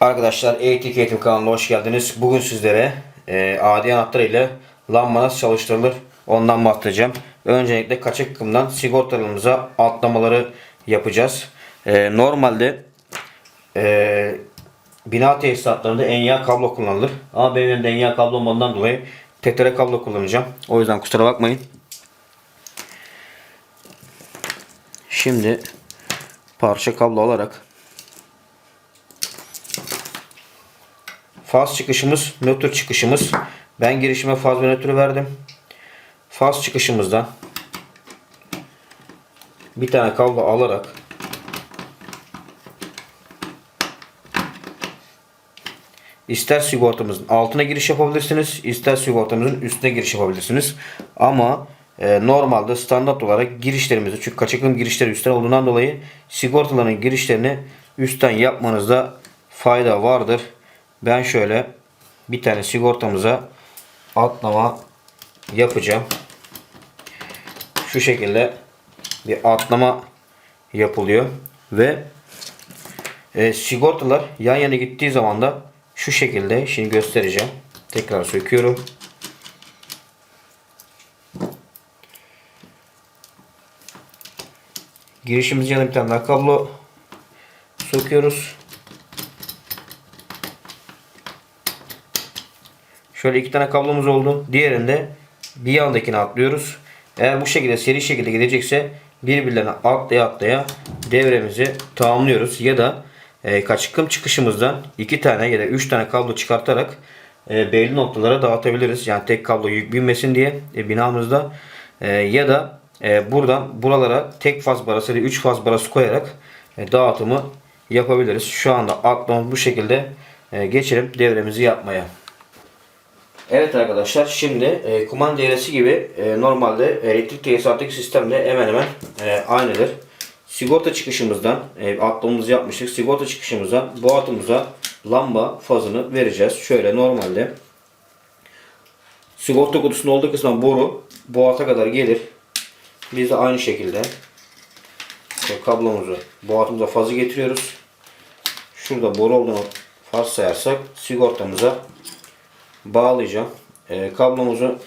Arkadaşlar Eğitim Eğitim kanalına hoş geldiniz. Bugün sizlere e, adi anahtar ile lamba nasıl çalıştırılır ondan bahsedeceğim. Öncelikle kaçak akımdan sigortalarımıza atlamaları yapacağız. E, normalde e, bina tesisatlarında ENYA kablo kullanılır. Ama benim elimde ENYA kablo olmadığından dolayı TTR kablo kullanacağım. O yüzden kusura bakmayın. Şimdi parça kablo alarak Faz çıkışımız, nötr çıkışımız. Ben girişime faz ve nötrü verdim. Faz çıkışımızdan bir tane kablo alarak ister sigortamızın altına giriş yapabilirsiniz, ister sigortamızın üstüne giriş yapabilirsiniz. Ama e, normalde standart olarak girişlerimizi çünkü kaçakım girişleri üstten olduğundan dolayı sigortaların girişlerini üstten yapmanızda fayda vardır. Ben şöyle bir tane sigortamıza atlama yapacağım. Şu şekilde bir atlama yapılıyor ve e, sigortalar yan yana gittiği zaman da şu şekilde şimdi göstereceğim. Tekrar söküyorum. Girişimiz yanına bir tane daha kablo sokuyoruz. Şöyle iki tane kablomuz oldu. Diğerinde bir yandakine atlıyoruz. Eğer bu şekilde seri şekilde gidecekse birbirlerine atlaya atlaya devremizi tamamlıyoruz. Ya da e, kaçkım çıkışımızdan iki tane ya da üç tane kablo çıkartarak e, belli noktalara dağıtabiliriz. Yani tek kablo yük binmesin diye e, binamızda e, ya da e, buradan buralara tek faz barası ile üç faz barası koyarak e, dağıtımı yapabiliriz. Şu anda atlamamız bu şekilde e, geçelim devremizi yapmaya. Evet arkadaşlar şimdi e, kumanda devresi gibi e, normalde elektrik tesisattaki sistemde hemen hemen e, aynıdır. Sigorta çıkışımızdan e, atlamamızı yapmıştık. Sigorta çıkışımızdan bu atımıza lamba fazını vereceğiz. Şöyle normalde sigorta kutusunda olduğu kısmından boru bu ata kadar gelir. Biz de aynı şekilde kablomuzu bu atımıza fazı getiriyoruz. Şurada boru olduğunu varsayarsak sigortamıza bağlayacağım. Ee, kablomuzu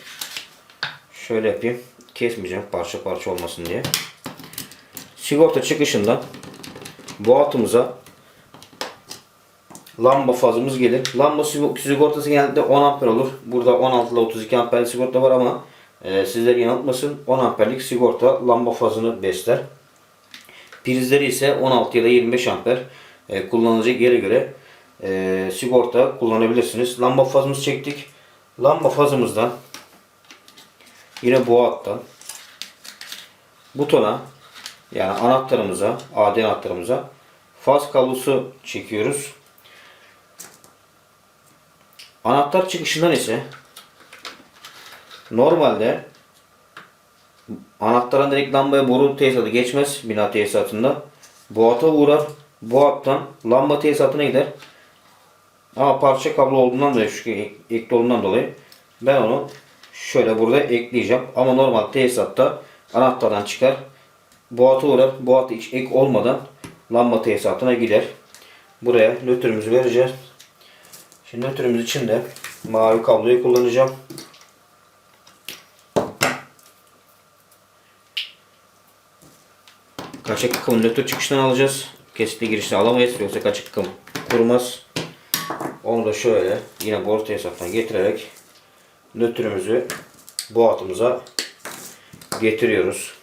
şöyle yapayım. Kesmeyeceğim parça parça olmasın diye. Sigorta çıkışından bu altımıza lamba fazımız gelir. Lamba sigortası genelde 10 amper olur. Burada 16 ile 32 amperlik sigorta var ama e, sizleri yanıltmasın 10 amperlik sigorta lamba fazını besler. Prizleri ise 16 ya da 25 amper e, kullanılacak yere göre e, sigorta kullanabilirsiniz. Lamba fazımızı çektik. Lamba fazımızdan yine bu hattan butona yani anahtarımıza, AD anahtarımıza faz kablosu çekiyoruz. Anahtar çıkışından ise normalde anahtarın direkt lambaya boru tesisatı geçmez bina tesisatında. Bu hata uğrar. Bu hattan lamba tesisatına gider. Ama parça kablo olduğundan dolayı şu ekli olduğundan dolayı ben onu şöyle burada ekleyeceğim. Ama normal tesisatta anahtardan çıkar. Boğata uğrar. Boğata hiç ek olmadan lamba tesisatına gider. Buraya nötrümüzü vereceğiz. Şimdi nötrümüz için de mavi kabloyu kullanacağım. Kaçak akımı nötr çıkıştan alacağız. Kesinlikle girişten alamayız. Yoksa kaçak akım kurmaz. Onu da şöyle yine boru tesisattan getirerek nötrümüzü bu hatımıza getiriyoruz.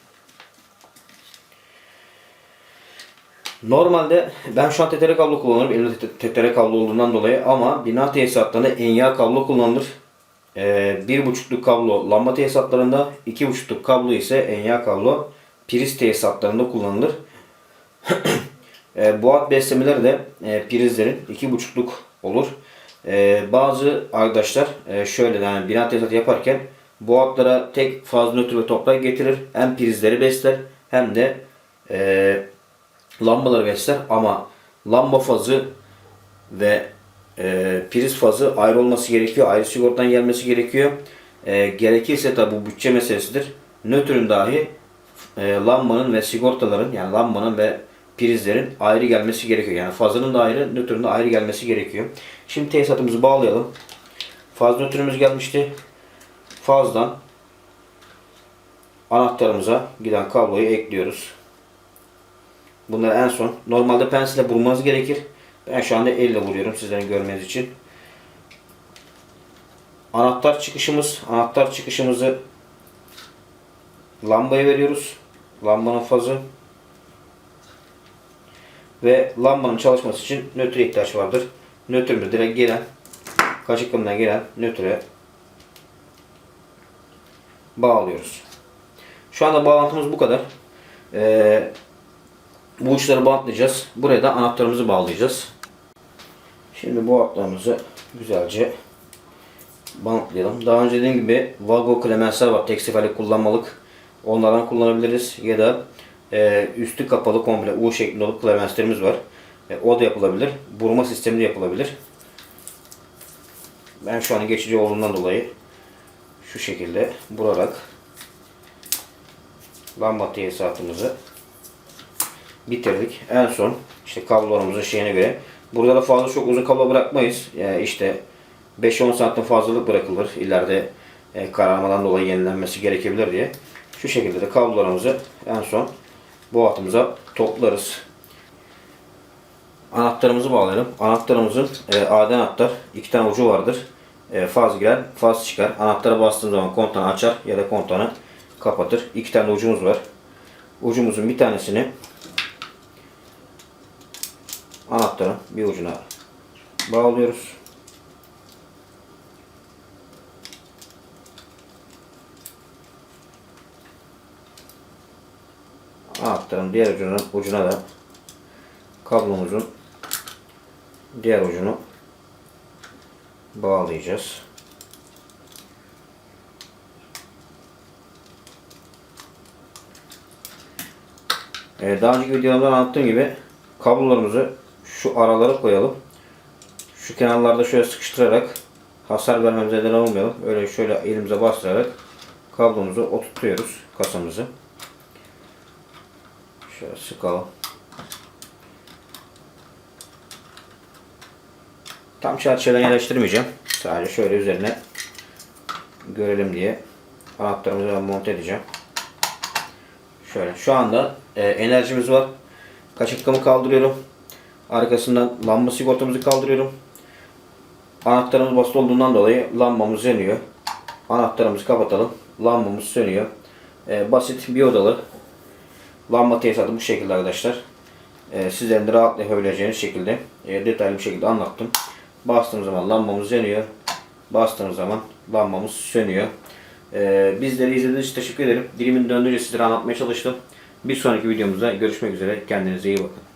Normalde ben şu an TTR kablo kullanırım. Elimde TTR kablo olduğundan dolayı ama bina tesisatlarında ENYA kablo kullanılır. Ee, bir buçukluk kablo lamba tesisatlarında, iki buçukluk kablo ise ENYA kablo priz tesisatlarında kullanılır. e, bu hat beslemeleri de e, prizlerin iki buçukluk olur. E, bazı arkadaşlar e, şöyle yani bina tesisatı yaparken bu hatlara tek faz nötr ve toprak getirir. Hem prizleri besler hem de e, lambaları besler ama lamba fazı ve e, priz fazı ayrı olması gerekiyor. Ayrı sigortadan gelmesi gerekiyor. E, gerekirse tabi bu bütçe meselesidir. Nötrün dahi e, lambanın ve sigortaların yani lambanın ve prizlerin ayrı gelmesi gerekiyor. Yani fazının da ayrı, nötrünün de ayrı gelmesi gerekiyor. Şimdi tesisatımızı bağlayalım. Faz nötrümüz gelmişti. Fazdan anahtarımıza giden kabloyu ekliyoruz. Bunları en son normalde pensille vurmanız gerekir. Ben şu anda elle vuruyorum sizlerin görmeniz için. Anahtar çıkışımız, anahtar çıkışımızı lambaya veriyoruz. Lambanın fazı ve lambanın çalışması için nötre ihtiyaç vardır. Nötrümüz direkt gelen kaçıklığından gelen nötre bağlıyoruz. Şu anda bağlantımız bu kadar. Ee, bu uçları bantlayacağız. Buraya da anahtarımızı bağlayacağız. Şimdi bu hatlarımızı güzelce bantlayalım. Daha önce dediğim gibi Vago klemensler var. Tek seferlik kullanmalık. Onlardan kullanabiliriz. Ya da e, üstü kapalı komple U şeklinde olup klemenslerimiz var. E, o da yapılabilir. Burma sistemi de yapılabilir. Ben şu an geçici olduğundan dolayı şu şekilde vurarak lamba tesisatımızı bitirdik. En son işte kablolarımızın şeyine göre burada da fazla çok uzun kablo bırakmayız. Yani işte 5-10 santim fazlalık bırakılır. İleride e, kararmadan dolayı yenilenmesi gerekebilir diye. Şu şekilde de kablolarımızı en son bu hatımıza toplarız. Anahtarımızı bağlayalım. Anahtarımızın e, adi anahtar iki tane ucu vardır. E, faz girer, faz çıkar. Anahtara bastığın zaman kontağını açar ya da kontağını kapatır. İki tane ucumuz var. Ucumuzun bir tanesini anahtarın bir ucuna bağlıyoruz. Anahtarın diğer ucuna, ucuna da kablomuzun diğer ucunu bağlayacağız. Ee, daha önceki videolarımda anlattığım gibi kablolarımızı şu aralara koyalım. Şu kenarlarda şöyle sıkıştırarak hasar vermemize neden olmayalım. Öyle şöyle elimize bastırarak kablomuzu oturtuyoruz kasamızı. Şöyle sıkalım. Tam çerçeveden yerleştirmeyeceğim. Sadece şöyle üzerine görelim diye anahtarımızı monte edeceğim. Şöyle şu anda e, enerjimiz var. Kaçıklamı kaldırıyorum. Arkasından lamba sigortamızı kaldırıyorum. Anahtarımız basılı olduğundan dolayı lambamız yanıyor. Anahtarımızı kapatalım. Lambamız sönüyor. E, basit bir odalı lamba tesisatı bu şekilde arkadaşlar. E, sizlerin de rahatla yapabileceğiniz şekilde e, detaylı bir şekilde anlattım. Bastığımız zaman lambamız yanıyor. Bastığımız zaman lambamız sönüyor. Ee, bizleri izlediğiniz için teşekkür ederim. Dilimin döndüğünce sizlere anlatmaya çalıştım. Bir sonraki videomuzda görüşmek üzere. Kendinize iyi bakın.